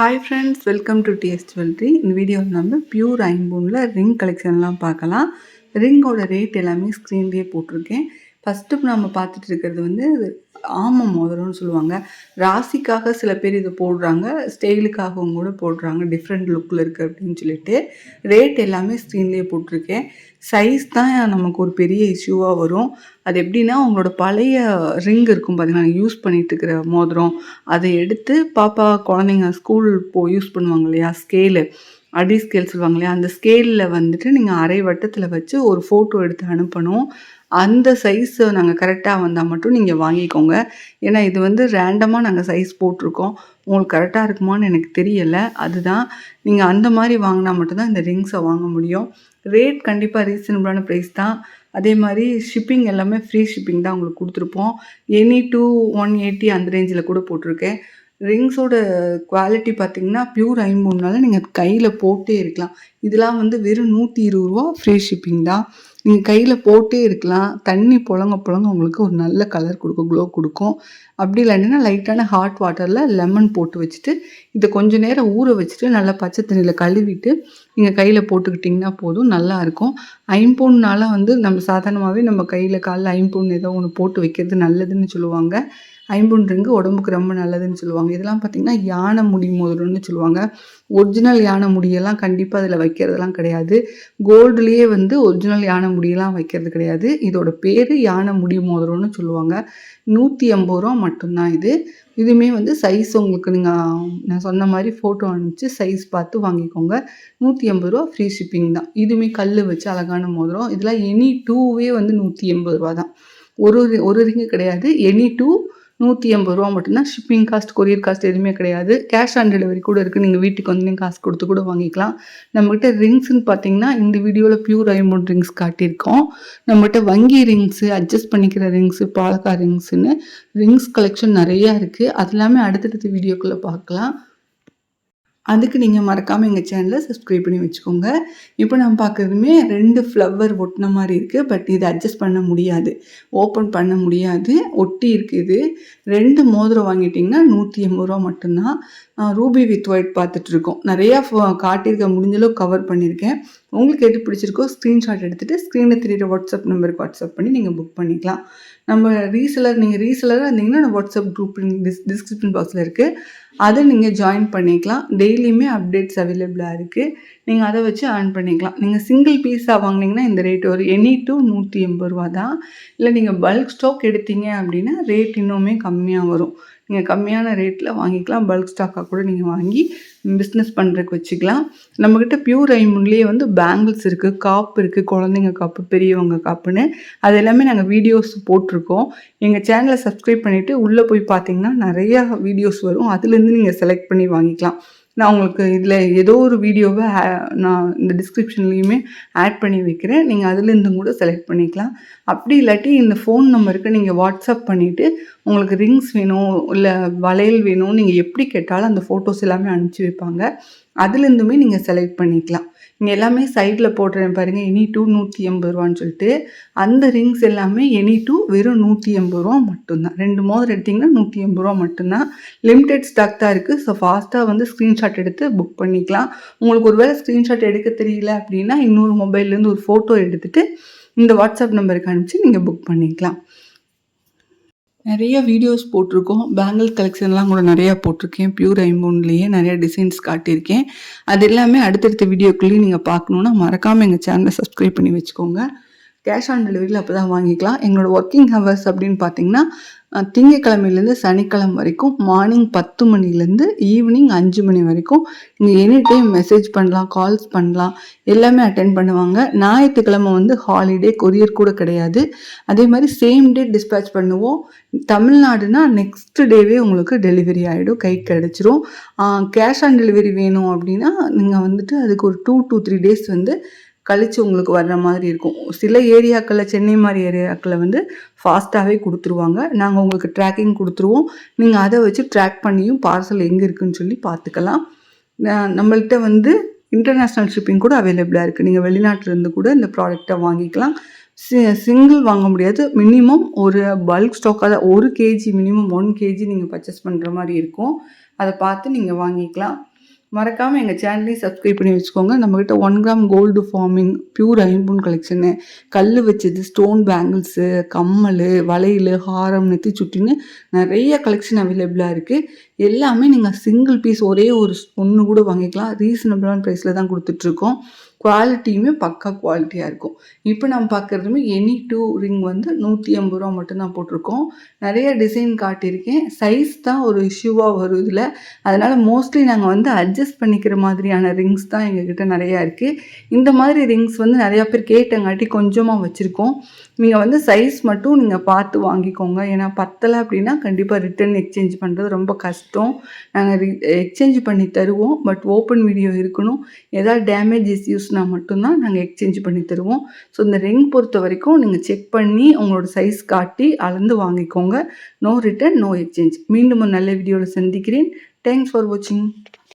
Hi friends welcome to TS jewellery இந்த வீடியோவில் நம்ம பியூர் ஐம்பூனில் ரிங் கலெக்ஷன்லாம் பார்க்கலாம். ரிங்கோட ரேட் எல்லாமே ஸ்க்ரீன்லேயே போட்டிருக்கேன். ஃபஸ்ட்டு நம்ம பார்த்துட்டு இருக்கிறது வந்து ஆமாம் மோதிரம்னு சொல்லுவாங்க. ராசிக்காக சில பேர் இதை போடுறாங்க ஸ்டைலுக்காகவும் கூட போடுறாங்க டிஃப்ரெண்ட் லுக்கில் இருக்குது அப்படின்னு சொல்லிட்டு. ரேட் எல்லாமே ஸ்க்ரீன்லேயே போட்டிருக்கேன். சைஸ் தான் நமக்கு ஒரு பெரிய இஷ்யூவாக வரும். அது எப்படின்னா அவங்களோட பழைய ரிங் இருக்கும் பார்த்தீங்கன்னா யூஸ் பண்ணிட்டு இருக்கிற மோதிரம். அதை எடுத்து பாப்பா குழந்தைங்க ஸ்கூல் போ யூஸ் பண்ணுவாங்க இல்லையா ஸ்கேலு அடி ஸ்கேல் சொல்லுவாங்க இல்லையா அந்த ஸ்கேலில் வந்துட்டு நீங்கள் அரை வட்டத்தில் வச்சு ஒரு ஃபோட்டோ எடுத்து அனுப்பணும். அந்த சைஸை நாங்கள் கரெக்டாக வந்தால் மட்டும் நீங்கள் வாங்கிக்கோங்க. ஏன்னா இது வந்து ரேண்டமாக நாங்கள் சைஸ் போட்டிருக்கோம். உங்களுக்கு கரெக்டாக இருக்குமான்னு எனக்கு தெரியலை. அதுதான் நீங்கள் அந்த மாதிரி வாங்கினா மட்டும்தான் இந்த ரிங்ஸை வாங்க முடியும். ரேட் கண்டிப்பாக ரீசனபிளான ப்ரைஸ் தான். அதே மாதிரி ஷிப்பிங் எல்லாமே ஃப்ரீ ஷிப்பிங் தான் உங்களுக்கு கொடுத்துருப்போம். எனி டூ ஒன் எயிட்டி அந்த ரேஞ்சில் கூட போட்டிருக்கேன். ரிங்ஸோட குவாலிட்டி பார்த்தீங்கன்னா ப்யூர் ஐம்பொன்னால நீங்கள் கையில் போட்டே இருக்கலாம். இதெல்லாம் வந்து வெறும் நூற்றி இருபது ரூபா ஃப்ரீ ஷிப்பிங் தான். நீங்கள் கையில் போட்டே இருக்கலாம். தண்ணி புழங்க புழங்க உங்களுக்கு ஒரு நல்ல கலர் கொடுக்கும் க்ளோ கொடுக்கும். அப்படி இல்லைன்னா லைட்டான ஹாட் வாட்டரில் லெமன் போட்டு வச்சுட்டு இதை கொஞ்சம் நேரம் ஊற வச்சுட்டு நல்லா பச்சை தண்ணியில் கழுவிட்டு நீங்கள் கையில் போட்டுக்கிட்டிங்கன்னா போதும் நல்லாயிருக்கும் ஐம்பொன்னால் வந்து நம்ம சாதாரணமாகவே நம்ம கையில் காலில் ஐம்பொன் ஏதோ ஒன்று போட்டு வைக்கிறது நல்லதுன்னு சொல்லுவாங்க. ஐம்பொன் ரிங்கு உடம்புக்கு ரொம்ப நல்லதுன்னு சொல்லுவாங்க. இதெல்லாம் பார்த்திங்கன்னா யானை முடி மோதிரம்னு சொல்லுவாங்க. ஒரிஜினல் யானை முடியெல்லாம் கண்டிப்பாக அதில் வைக்கிறதுலாம் கிடையாது. கோல்டுலேயே வந்து ஒரிஜினல் யானை முடியெல்லாம் வைக்கிறது கிடையாது. இதோட பேர் யானை முடி மோதிரம்னு சொல்லுவாங்க. நூற்றி ஐம்பது ரூபா மட்டும்தான் இது. இதுவுமே வந்து சைஸ் உங்களுக்கு நீங்கள் நான் சொன்ன மாதிரி ஃபோட்டோ அனுப்பிச்சு சைஸ் பார்த்து வாங்கிக்கோங்க. நூற்றி எண்பது ரூபா ஃப்ரீ ஷிப்பிங் தான். இதுவுமே கல் வச்சு அழகான மோதிரம். இதெல்லாம் எனி டூவே வந்து நூற்றி எண்பது ரூபா தான் ஒரு ஒரு ரிங்கு கிடையாது. எனி டூ நூற்றி எண்பது ரூபா மட்டும்தான் ஷிப்பிங் காஸ்ட் கொரியர் காஸ்ட் எதுவுமே கிடையாது. கேஷ் ஆன் டெலிவரி கூட இருக்குது நீங்கள் வீட்டுக்கு வந்து நீங்கள் காசு கொடுத்து கூட வாங்கிக்கலாம். நம்மகிட்ட ரிங்ஸ்ன்னு பார்த்தீங்கன்னா இந்த வீடியோவில் பியூர் ஐமோன் ரிங்ஸ் காட்டியிருக்கோம். நம்மகிட்ட வங்கி ரிங்ஸு அட்ஜஸ்ட் பண்ணிக்கிற ரிங்ஸு பாலக்கா ரிங்ஸுன்னு ரிங்ஸ் கலெக்ஷன் நிறையா இருக்குது அது எல்லாமே அடுத்தடுத்த வீடியோக்குள்ளே பார்க்கலாம் அதுக்கு நீங்கள் மறக்காமல் எங்கள் சேனலை சப்ஸ்கிரைப் பண்ணி வச்சுக்கோங்க. இப்போ நம்ம பார்க்குறதுமே ரெண்டு ஃப்ளவர் ஒட்டின மாதிரி இருக்குது பட் இது அட்ஜஸ்ட் பண்ண முடியாது. ஓப்பன் பண்ண முடியாது. ஒட்டி இருக்குது ரெண்டு மோதிரம் வாங்கிட்டிங்கன்னா நூற்றி எண்பது ரூபா மட்டும்தான். ரூபி வித் ஒயிட் பார்த்துட்ருக்கோம் நிறையா காட்டியிருக்க முடிஞ்சளவு கவர் பண்ணியிருக்கேன். உங்களுக்கு எது பிடிச்சிருக்கோ ஸ்க்ரீன்ஷாட் எடுத்துகிட்டு ஸ்க்ரீனில் தெரியுற வாட்ஸ்அப் நம்பருக்கு வாட்ஸ்அப் பண்ணி நீங்கள் புக் பண்ணிக்கலாம். நம்ம ரீசெலர் நீங்கள் ரீசெலராக இருந்தீங்கன்னா வாட்ஸ்அப் குரூப் டிஸ் டிஸ்கிரிப்ஷன் பாக்ஸில் இருக்குது அதை நீங்கள் ஜாயின் பண்ணிக்கலாம். டெய்லியுமே அப்டேட்ஸ் அவைலபிளாக இருக்குது நீங்கள் அதை வச்சு ஏர்ன் பண்ணிக்கலாம். நீங்கள் சிங்கிள் பீஸாக வாங்கினீங்கன்னா இந்த ரேட் ஒரு எனி டு நூற்றி எண்பது ரூபா தான். இல்லை நீங்கள் பல்க் ஸ்டாக் எடுத்தீங்க அப்படின்னா ரேட் இன்னுமே கம்மியாக வரும். நீங்கள் கம்மியான ரேட்டில் வாங்கிக்கலாம். பல்க் ஸ்டாக்காக கூட நீங்கள் வாங்கி பிஸ்னஸ் பண்ணுறதுக்கு வச்சுக்கலாம். நம்மக்கிட்ட பியூர் ஐமுன்லேயே வந்து பேங்கிள்ஸ் இருக்குது காப்பு இருக்குது குழந்தைங்க காப்பு பெரியவங்க காப்புன்னு. அது எல்லாமே நாங்கள் வீடியோஸ் போட்டிருக்கோம். எங்கள் சேனலை சப்ஸ்கிரைப் பண்ணிவிட்டு உள்ளே போய் பார்த்தீங்கன்னா நிறையா வீடியோஸ் வரும். அதுலேருந்து நீங்கள் செலக்ட் பண்ணி வாங்கிக்கலாம். நான் உங்களுக்கு இதில் ஏதோ ஒரு வீடியோவை நான் இந்த டிஸ்கிரிப்ஷன்லேயுமே ஆட் பண்ணி வைக்கிறேன். நீங்கள் அதுலேருந்து கூட செலக்ட் பண்ணிக்கலாம். அப்படி இல்லாட்டி இந்த ஃபோன் நம்பருக்கு நீங்கள் வாட்ஸ்அப் பண்ணிவிட்டு உங்களுக்கு ரிங்ஸ் வேணும் இல்லை வளையல் வேணும் நீங்கள் எப்படி கேட்டாலும் அந்த ஃபோட்டோஸ் எல்லாமே அனுப்பிச்சி வைப்பாங்க. அதுலேருந்துமே நீங்கள் செலக்ட் பண்ணிக்கலாம். இங்கே எல்லாமே சைடில் போடுறேன் பாருங்கள் எனி டூ நூற்றி எண்பது ரூபான்னு சொல்லிட்டு அந்த ரிங்ஸ் எல்லாமே எனி டூ வெறும் நூற்றி எண்பது ரூபா மட்டும்தான். ரெண்டு மோதிரம் எடுத்திங்கன்னா நூற்றி எண்பது ரூபா மட்டும்தான். லிமிடெட் ஸ்டாக் தான் இருக்குது ஸோ ஃபாஸ்ட்டாக வந்து ஸ்க்ரீன்ஷாட் எடுத்து புக் பண்ணிக்கலாம். உங்களுக்கு ஒரு வேளை ஸ்க்ரீன்ஷாட் எடுக்க தெரியல அப்படின்னா இன்னொரு மொபைல்லேருந்து ஒரு ஃபோட்டோ எடுத்துகிட்டு இந்த வாட்ஸ்அப் நம்பருக்கு அனுப்பிச்சு நீங்கள் புக் பண்ணிக்கலாம். நிறைய வீடியோஸ் போட்டிருக்கோம். பேங்கிள் கலெக்ஷன்லாம் கூட நிறையா போட்டிருக்கேன். பியூர் ஐம்பொன்லேயே நிறைய டிசைன்ஸ் காட்டியிருக்கேன். அது எல்லாமே அடுத்தடுத்த வீடியோக்குள்ளேயும் நீங்கள் பார்க்கணுன்னா மறக்காமல் எங்கள் சேனலை சப்ஸ்கிரைப் பண்ணி வச்சுக்கோங்க. கேஷ் ஆன் டெலிவரியில் அப்போ தான் வாங்கிக்கலாம். எங்களோட ஒர்க்கிங் ஹவர்ஸ் அப்படின்னு பார்த்தீங்கன்னா திங்கக்கிழமையிலேருந்து சனிக்கிழமை வரைக்கும் மார்னிங் பத்து மணிலேருந்து ஈவினிங் அஞ்சு மணி வரைக்கும் நீங்கள் எனி டைம் மெசேஜ் பண்ணலாம் கால்ஸ் பண்ணலாம் எல்லாமே அட்டென்ட் பண்ணுவாங்க. ஞாயிற்றுக்கிழமை வந்து ஹாலிடே கொரியர் கூட கிடையாது. அதே மாதிரி சேம் டே டிஸ்பேச் பண்ணுவோம். தமிழ்நாடுனா நெக்ஸ்ட் டேவே உங்களுக்கு டெலிவரி ஆகிடும் கை கிடச்சிரும். கேஷ் ஆன் டெலிவரி வேணும் அப்படின்னா நீங்கள் வந்துட்டு அதுக்கு ஒரு டூ டூ த்ரீ டேஸ் வந்து கழித்து உங்களுக்கு வர்ற மாதிரி இருக்கும். சில ஏரியாக்களில் சென்னை மாதிரி ஏரியாக்களில் வந்து ஃபாஸ்ட்டாகவே கொடுத்துருவாங்க. நாங்கள் உங்களுக்கு ட்ராக்கிங் கொடுத்துருவோம். நீங்கள் அதை வச்சு ட்ராக் பண்ணியும் பார்சல் எங்கே இருக்குதுன்னு சொல்லி பார்த்துக்கலாம். நம்மள்கிட்ட வந்து இன்டர்நேஷ்னல் ஷிப்பிங் கூட அவைலபிளாக இருக்குது நீங்கள் வெளிநாட்டிலேருந்து கூட இந்த ப்ராடக்டை வாங்கிக்கலாம். சி சிங்கிள் வாங்க முடியாது. மினிமம் ஒரு பல்க் ஸ்டாக்காக ஒரு கேஜி மினிமம் ஒன் கேஜி நீங்கள் பர்ச்சேஸ் பண்ணுற மாதிரி இருக்கும். அதை பார்த்து நீங்கள் வாங்கிக்கலாம். மறக்காமல் எங்கள் சேனலையும் சப்ஸ்கிரைப் பண்ணி வச்சுக்கோங்க. நம்மக்கிட்ட one gram gold forming pure ஐம்பூன் collection கல் வச்சது ஸ்டோன் பேங்கிள்ஸு கம்மல் வளையல் ஹாரம் நெத்தி சுட்டின்னு நிறைய கலெக்ஷன் அவைலபிளாக இருக்குது எல்லாமே நீங்கள் சிங்கிள் பீஸ் ஒரே ஒரு ஒன்று கூட வாங்கிக்கலாம். ரீசனபிளான ப்ரைஸில் தான் கொடுத்துட்ருக்கோம் குவாலிட்டியுமே பக்கா குவாலிட்டியாக இருக்கும். இப்போ நம்ம பார்க்குறதுமே எனி டூ ரிங் வந்து நூற்றி ஐம்பது ரூபா மட்டும்தான் போட்டிருக்கோம். நிறைய டிசைன் காட்டியிருக்கேன். சைஸ் தான் ஒரு இஷ்யூவாக வரும் இதில். அதனால் மோஸ்ட்லி நாங்கள் வந்து அட்ஜஸ்ட் பண்ணிக்கிற மாதிரியான ரிங்ஸ் தான் எங்ககிட்ட நிறையா இருக்குது இந்த மாதிரி ரிங்ஸ் வந்து நிறையா பேர் கேட்டங்காட்டி கொஞ்சமாக வச்சுருக்கோம். நீங்கள் வந்து சைஸ் மட்டும் நீங்கள் பார்த்து வாங்கிக்கோங்க. ஏன்னா பத்தலை அப்படின்னா கண்டிப்பாக ரிட்டர்ன் எக்ஸ்சேஞ்ச் பண்ணுறது ரொம்ப கஷ்டம். நாங்கள் எக்ஸ்சேஞ்ச் பண்ணி தருவோம். பட் ஓப்பன் வீடியோ இருக்கணும். ஏதாவது டேமேஜ் இஸ்யூஸ்னால் மட்டும்தான் நாங்கள் எக்ஸ்சேஞ்ச் பண்ணி தருவோம். ஸோ இந்த ரிங் பொறுத்த வரைக்கும் நீங்கள் செக் பண்ணி உங்களோட சைஸ் காட்டி அளந்து வாங்கிக்கோங்க. நோ ரிட்டர்ன் நோ எக்ஸ்சேஞ்ச் மீண்டும் ஒரு நல்ல வீடியோவில் சந்திக்கிறேன். தேங்க்ஸ் ஃபார் வாட்சிங்